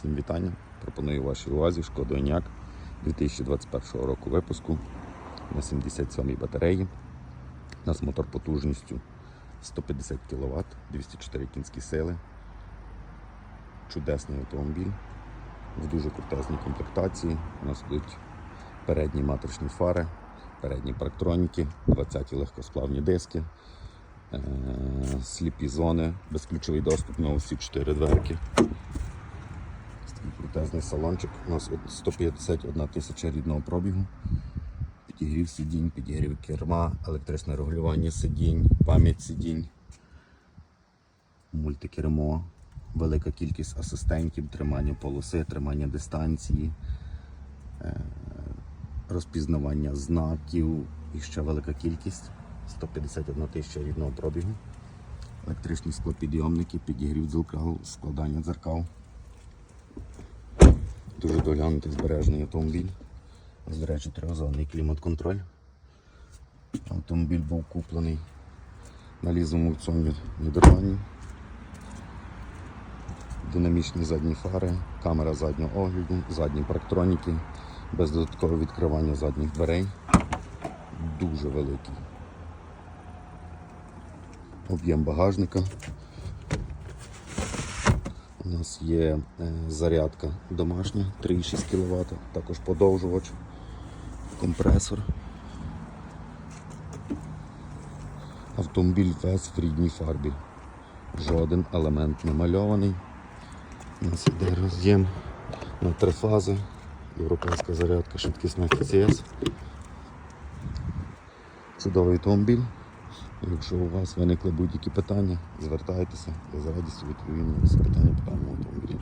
Всім вітання. Пропоную вашій увазі Шкода Оняк 2021 року випуску на 77-й батареї. У нас мотор потужністю 150 кВт, 204 кінські сили. Чудесний автомобіль в дуже крутезній комплектації. У нас будуть передні матричні фари, передні парктроніки, 20-ті легкосплавні диски, е, сліпі зони, безключовий доступ на усі 4 дверки. Ось крутезний салончик. У нас от 151 тисяча рідного пробігу. Підігрів сидінь, підігрів керма, електричне регулювання сидінь, пам'ять сидінь, мультикермо, велика кількість асистентів, тримання полоси, тримання дистанції, е, розпізнавання знаків і ще велика кількість. 151 тисяча рідного пробігу. Електричні склопідйомники, підігрів дзеркал, складання дзеркал. Дуже доглянутий збережений автомобіль. До речі, трьохзонний клімат-контроль. Автомобіль був куплений на лізовому аукціоні в Нідерланді. Динамічні задні фари, камера заднього огляду, задні парктроніки, без додаткового відкривання задніх дверей. Дуже великий. Об'єм багажника. У нас є е, зарядка домашня 3,6 кВт, також подовжувач, компресор. Автомобіль весь в рідній фарбі. Жоден елемент не мальований. У нас іде роз'єм на три фази. Європейська зарядка, швидкісна FCS. Чудовий автомобіль. Якщо у вас виникли будь-які питання, звертайтеся, я з радістю відповім на всі питання по даному автомобілі.